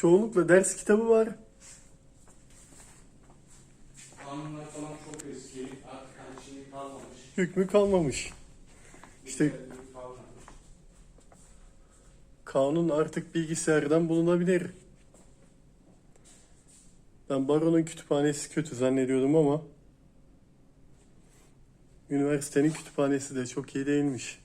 çoğunlukla ders kitabı var. Kanunlar falan çok eski. Artık hani şey kalmamış. Hükmü kalmamış. İşte- kalmamış. Kanun artık bilgisayardan bulunabilir. Ben baronun kütüphanesi kötü zannediyordum ama üniversitenin kütüphanesi de çok iyi değilmiş.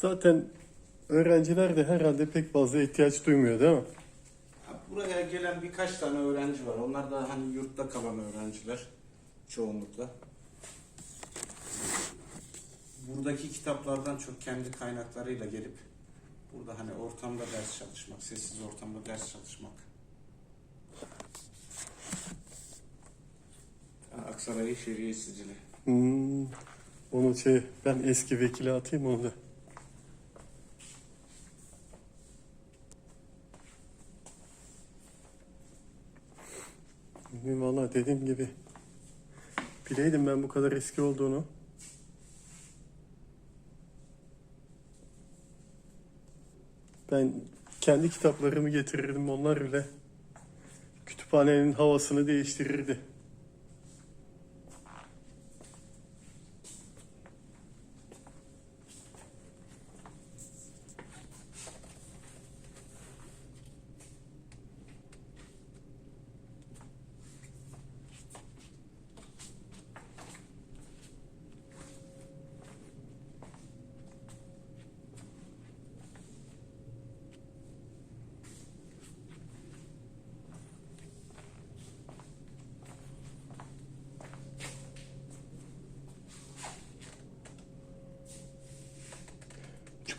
Zaten öğrenciler de herhalde pek fazla ihtiyaç duymuyor değil mi? Buraya gelen birkaç tane öğrenci var. Onlar da hani yurtta kalan öğrenciler çoğunlukla. Buradaki kitaplardan çok kendi kaynaklarıyla gelip burada hani ortamda ders çalışmak, sessiz ortamda ders çalışmak. Aksaray Şeriye Sicili. Hmm, onu şey ben eski vekile atayım onu da. Valla dediğim gibi bileydim ben bu kadar eski olduğunu. Ben kendi kitaplarımı getirirdim onlar bile kütüphanenin havasını değiştirirdi.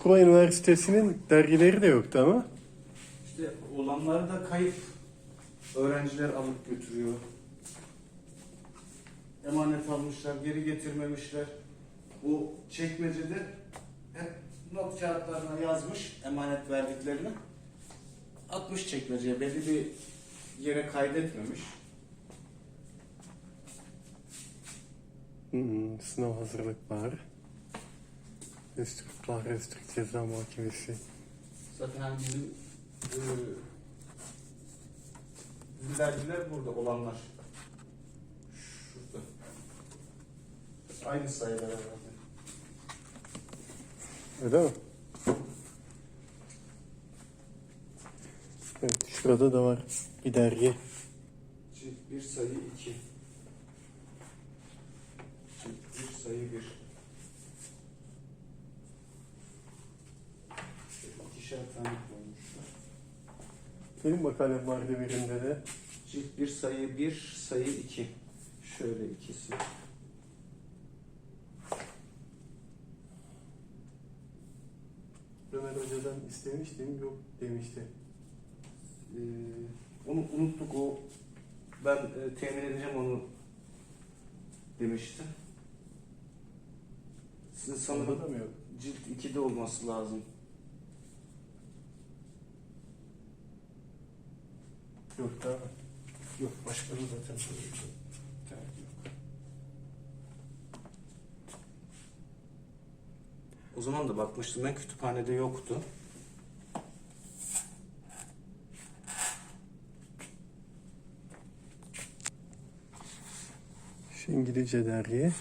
Çukurova Üniversitesi'nin dergileri de yoktu ama. İşte olanları da kayıp öğrenciler alıp götürüyor. Emanet almışlar, geri getirmemişler. Bu çekmecede hep not kağıtlarına yazmış emanet verdiklerini. Atmış çekmeceye, belli bir yere kaydetmemiş. Hmm, sınav hazırlıklar. Üstürkler, Üstürk Ceza Mahkemesi. Zaten hani bizim e, bizim dergiler burada olanlar. Şurada. Aynı sayılar herhalde. Öyle mi? Evet, şurada da var bir dergi. Çift bir sayı iki. Çift bir sayı bir. Şöyle İkişer tane koymuşlar. Benim makalem vardı birinde de. Çift bir sayı bir sayı iki. Şöyle ikisi. Ömer Hoca'dan istemiştim, yok demişti. Ee, onu unuttuk o. Ben e, temin edeceğim onu demişti. Sizin sanırım cilt 2'de olması lazım. Yok daha. Yok başkanı zaten söyledi. O zaman da bakmıştım ben kütüphanede yoktu. Şu İngilizce dergi.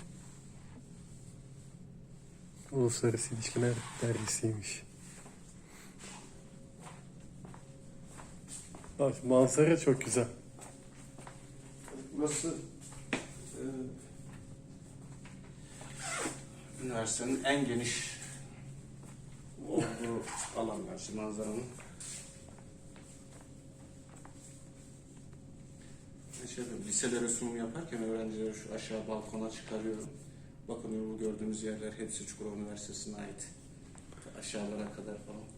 Uluslararası İlişkiler dergisiymiş. Bak manzara çok güzel. Burası e, üniversitenin en geniş olduğu alan gerçi manzaranın. Şey liselere sunum yaparken öğrencileri şu aşağı balkona çıkarıyorum. Bakın bu gördüğümüz yerler hepsi Çukurova Üniversitesi'ne ait. Aşağılara kadar falan.